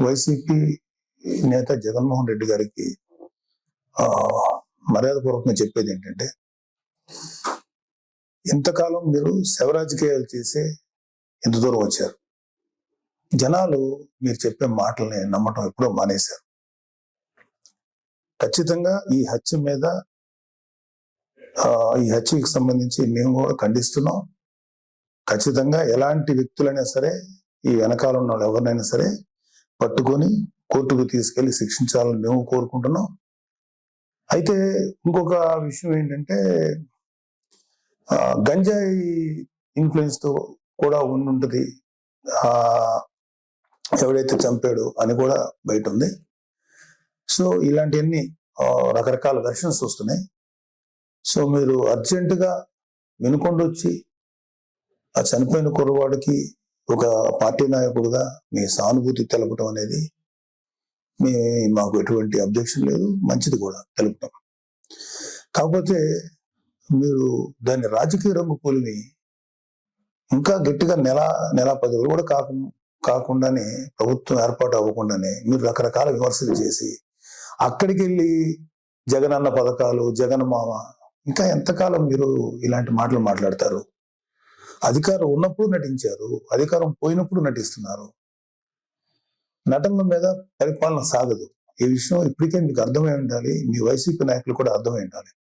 YCP నేత జగన్మోహన్ రెడ్డి గారికి మర్యాదపూర్వకంగా చెప్పేది ఏంటంటే ఇంతకాలం మీరు శవ రాజకీయాలు చేసే ఇంత దూరం వచ్చారు. జనాలు మీరు చెప్పే మాటల్ని నమ్మటం ఎప్పుడో మానేశారు. ఖచ్చితంగా ఈ హత్య మీద ఈ హత్యకి సంబంధించి మేము కూడా ఖండిస్తున్నాం. ఖచ్చితంగా ఎలాంటి వ్యక్తులైనా సరే ఈ వెనకాల ఉన్న వాళ్ళు ఎవరినైనా సరే పట్టుకొని కోర్టుకు తీసుకెళ్ళి శిక్షించాలని మేము కోరుకుంటున్నాం. అయితే ఇంకొక విషయం ఏంటంటే గంజాయి ఇన్ఫ్లుయెన్స్తో కూడా ఉండుంటుంది. ఎవడైతే చంపాడు అని కూడా బయట ఉంది. సో ఇలాంటివన్నీ రకరకాల వెర్షన్స్ వస్తున్నాయి. సో మీరు అర్జెంటుగా వినుకొండొచ్చి ఆ చనిపోయిన కుర్రవాడికి ఒక పార్టీ నాయకుడుగా మీ సానుభూతి తెలపడం అనేది మీ మాకు ఎటువంటి అబ్జెక్షన్ లేదు మంచిది కూడా తెలుపుతాం కాకపోతే మీరు దాన్ని రాజకీయ రంగు కొలిమి ఇంకా గట్టిగా నెల నెల పది రోజులు కూడా కాకు కాకుండానే ప్రభుత్వం ఏర్పాటు అవ్వకుండానే మీరు రకరకాల విమర్శలు చేసి అక్కడికి వెళ్ళి జగనన్న పథకాలు జగన్ మామ ఇంకా ఎంతకాలం మీరు ఇలాంటి మాటలు మాట్లాడతారు? అధికారం ఉన్నప్పుడు నటించారు అధికారం పోయినప్పుడు నటిస్తున్నారు. నటనల మీద పరిపాలన సాగదు. ఈ విషయం ఇప్పటికే మీకు అర్థమై ఉండాలి. మీ వైసీపీ నాయకులు కూడా అర్థమై ఉండాలి.